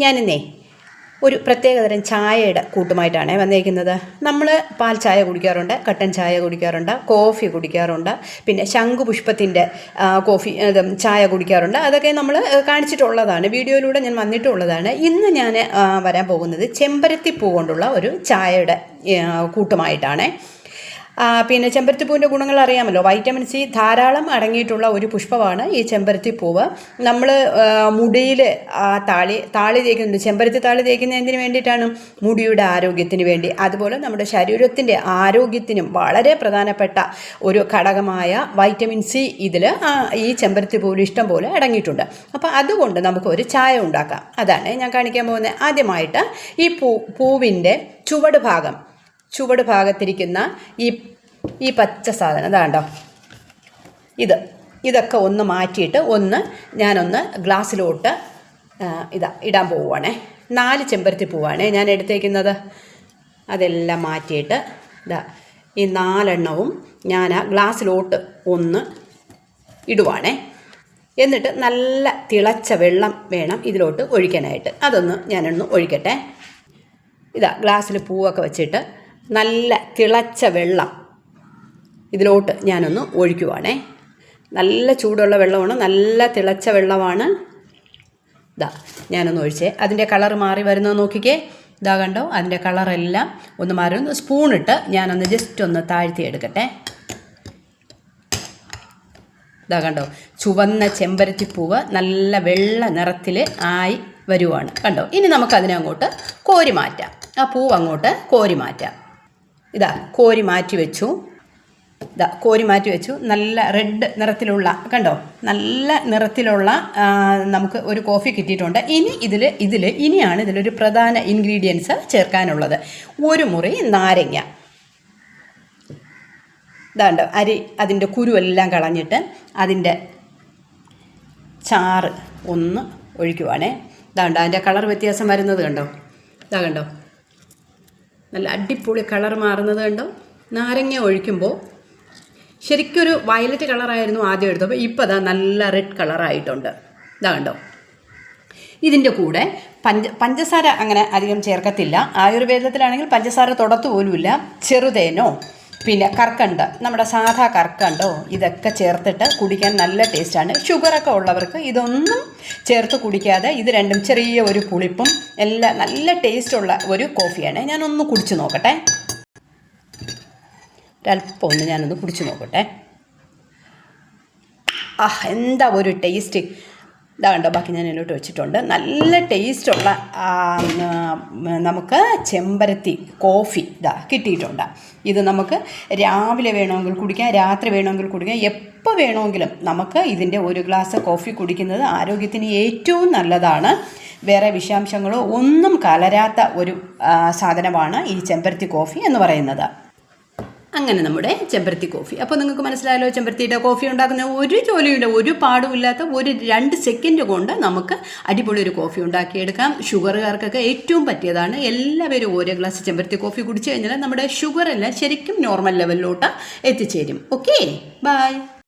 ഞാനിന്നേ ഒരു പ്രത്യേകതരം ചായയുടെ കൂട്ടുമായിട്ടാണ് വന്നിരിക്കുന്നത്. നമ്മൾ പാൽ ചായ കുടിക്കാറുണ്ട് കട്ടൻ ചായ കുടിക്കാറുണ്ട് കോഫി കുടിക്കാറുണ്ട് പിന്നെ ശംഖുപുഷ്പത്തിന്റെ കോഫി ചായ കുടിക്കാറുണ്ട്. അതൊക്കെ നമ്മൾ കാണിച്ചിട്ടുള്ളതാണ്. വീഡിയോയിലൂടെ ഞാൻ വന്നിട്ടുള്ളതാണ്. ഇന്ന് ഞാൻ വരാൻ പോകുന്നത് ചെമ്പരത്തി പൂ കൊണ്ടുള്ള ഒരു ചായയുടെ കൂട്ടുമായിട്ടാണ്. പിന്നെ ചെമ്പരത്തിപ്പൂവിന്റെ ഗുണങ്ങൾ അറിയാമല്ലോ. വൈറ്റമിൻ സി ധാരാളം അടങ്ങിയിട്ടുള്ള ഒരു പുഷ്പമാണ് ഈ ചെമ്പരത്തിപ്പൂവ്. നമ്മൾ മുടിയിൽ താളി താളി തേക്കുന്നുണ്ട്. ചെമ്പരത്തി താളി തേക്കുന്നതിന് വേണ്ടിയിട്ടാണ്? മുടിയുടെ ആരോഗ്യത്തിന് വേണ്ടി. അതുപോലെ നമ്മുടെ ശരീരത്തിന്റെ ആരോഗ്യത്തിനും വളരെ പ്രധാനപ്പെട്ട ഒരു ഘടകമായ വൈറ്റമിൻ സി ഇതിൽ ഈ ചെമ്പരത്തിപ്പൂവിൽ ഇഷ്ടം പോലെ അടങ്ങിയിട്ടുണ്ട്. അപ്പോൾ അതുകൊണ്ട് നമുക്ക് ഒരു ചായ ഉണ്ടാക്കാം. അതാണ് ഞാൻ കാണിക്കാൻ പോകുന്നത്. ആദ്യമായിട്ട് ഈ പൂ പൂവിന്റെ ചുവട് ഭാഗം ചുവട് ഭാഗത്തിരിക്കുന്ന ഈ ഈ പച്ച സാധനം. അതാണ്ടോ ഇത്. ഇതൊക്കെ ഒന്ന് മാറ്റിയിട്ട് ഒന്ന് ഞാനൊന്ന് ഗ്ലാസ്സിലോട്ട് ഇതാ ഇടാൻ പോവുകയാണേ നാല് ചെമ്പരത്തി പൂവാണേ ഞാൻ എടുത്തേക്കുന്നത്. അതെല്ലാം മാറ്റിയിട്ട് ഇതാ ഈ നാലെണ്ണവും ഞാൻ ആ ഗ്ലാസ്സിലോട്ട് ഒന്ന് ഇടുവാണേ. എന്നിട്ട് നല്ല തിളച്ച വെള്ളം വേണം ഇതിലോട്ട് ഒഴിക്കാനായിട്ട്. അതൊന്ന് ഞാനൊന്ന് ഒഴിക്കട്ടെ. ഇതാ ഗ്ലാസ്സിൽ പൂവൊക്കെ വെച്ചിട്ട് നല്ല തിളച്ച വെള്ളം. ഇതിലോട്ട് ഞാനൊന്ന് ഒഴിക്കുവാണേ. നല്ല ചൂടുള്ള വെള്ളമാണ് നല്ല തിളച്ച വെള്ളമാണ്. ഇതാ ഞാനൊന്ന് ഒഴിച്ചേ. അതിന്റെ കളർ മാറി വരുന്നത് നോക്കിക്കേ. ഇതാ കണ്ടോ അതിന്റെ കളറെല്ലാം ഒന്ന് മാറി. ഒന്ന് സ്പൂണിട്ട് ഞാനൊന്ന് ജസ്റ്റ് ഒന്ന് താഴ്ത്തി എടുക്കട്ടെ ഇതാ കണ്ടോ ചുവന്ന ചെമ്പരത്തിപ്പൂവ് നല്ല വെള്ള നിറത്തിൽ ആയി വരുവാണ്. കണ്ടോ ഇനി നമുക്കതിനെ അങ്ങോട്ട് കോരി മാറ്റാം. ആ പൂവ് അങ്ങോട്ട് കോരി മാറ്റാം. ഇതാ കോരി മാറ്റി വെച്ചു. ഇതാ കോരി മാറ്റി വെച്ചു. നല്ല റെഡ് നിറത്തിലുള്ള കണ്ടോ? നല്ല നിറത്തിലുള്ള നമുക്ക് ഒരു കോഫി കിട്ടിയിട്ടുണ്ട്. ഇനി ഇതിൽ ഇതിൽ ഇനിയാണ് ഇതിലൊരു പ്രധാന ഇൻഗ്രീഡിയൻസ് ചേർക്കാനുള്ളത്. ഒരു മുറി നാരങ്ങ. ഇതാണ്ട് അരി അതിന്റെ കുരുവെല്ലാം കളഞ്ഞിട്ട് അതിന്റെ ചാറ് ഒന്ന് ഒഴിക്കുവാണേ. ഇതാണ്ട് അതിന്റെ കളർ വ്യത്യാസം വരുന്നത് കണ്ടോ? ഇതാ കണ്ടോ നല്ല അടിപൊളി കളർ മാറുന്നത് കണ്ടോ? നാരങ്ങ ഒഴിക്കുമ്പോൾ ശരിക്കൊരു വയലറ്റ് കളറായിരുന്നു ആദ്യം എടുത്തപ്പോൾ ഇപ്പോൾ അതാ നല്ല റെഡ് കളറായിട്ടുണ്ട് ഇതാ കണ്ടോ? ഇതിന്റെ കൂടെ പഞ്ച പഞ്ചസാര അങ്ങനെ അധികം ചേർക്കത്തില്ല. ആയുർവേദത്തിലാണെങ്കിൽ പഞ്ചസാര തൊടത്തു പോലുമില്ല. ചെറുതേനോ പിന്നെ കർക്കണ്ട് നമ്മുടെ സാധാ കർക്കണ്ടോ ഇതൊക്കെ ചേർത്തിട്ട് കുടിക്കാൻ നല്ല ടേസ്റ്റാണ്. ഷുഗറൊക്കെ ഉള്ളവർക്ക് ഇതൊന്നും ചേർത്ത് കുടിക്കാതെ ഇത് രണ്ടും ചെറിയ ഒരു പുളിപ്പും എല്ലാം നല്ല ടേസ്റ്റുള്ള ഒരു കോഫിയാണ്. ഞാനൊന്ന് കുടിച്ചു നോക്കട്ടെ. ഒരല്പം ഒന്ന് ഞാനൊന്ന് കുടിച്ചു നോക്കട്ടെ. ആ എന്താ ഒരു ടേസ്റ്റ്? ഇതാ കണ്ടോ ബാക്കി ഞാൻ ഇതിലോട്ട് വെച്ചിട്ടുണ്ട്. നല്ല ടേസ്റ്റുള്ള നമുക്ക് ചെമ്പരത്തി കോഫി ഇതാ കിട്ടിയിട്ടുണ്ട്. ഇത് നമുക്ക് രാവിലെ വേണമെങ്കിൽ കുടിക്കാം രാത്രി വേണമെങ്കിൽ കുടിക്കാം. എപ്പോൾ വേണമെങ്കിലും നമുക്ക് ഇതിന്റെ ഒരു ഗ്ലാസ് കോഫി കുടിക്കുന്നത് ആരോഗ്യത്തിന് ഏറ്റവും നല്ലതാണ്. വേറെ വിഷാംശങ്ങളോ ഒന്നും കലരാത്ത ഒരു സാധനമാണ് ഈ ചെമ്പരത്തി കോഫി എന്ന് പറയുന്നത്. അങ്ങനെ നമ്മുടെ ചെമ്പരത്തി കോഫി. അപ്പോൾ നിങ്ങൾക്ക് മനസ്സിലായല്ലോ ചെമ്പരത്തിയുടെ കോഫി ഉണ്ടാക്കുന്ന ഒരു ജോലിയില്ല ഒരു പാടുമില്ലാത്ത ഒരു രണ്ട് സെക്കൻഡ് കൊണ്ട് നമുക്ക് അടിപൊളി ഒരു കോഫി ഉണ്ടാക്കിയെടുക്കാം. ഷുഗറുകാർക്കൊക്കെ ഏറ്റവും പറ്റിയതാണ്. എല്ലാവരും ഓരോ ഗ്ലാസ് ചെമ്പരത്തി കോഫി കുടിച്ചു കഴിഞ്ഞാൽ നമ്മുടെ ഷുഗർ എല്ലാം ശരിക്കും നോർമൽ ലെവലിലോട്ട് എത്തിച്ചേരും. Okay bye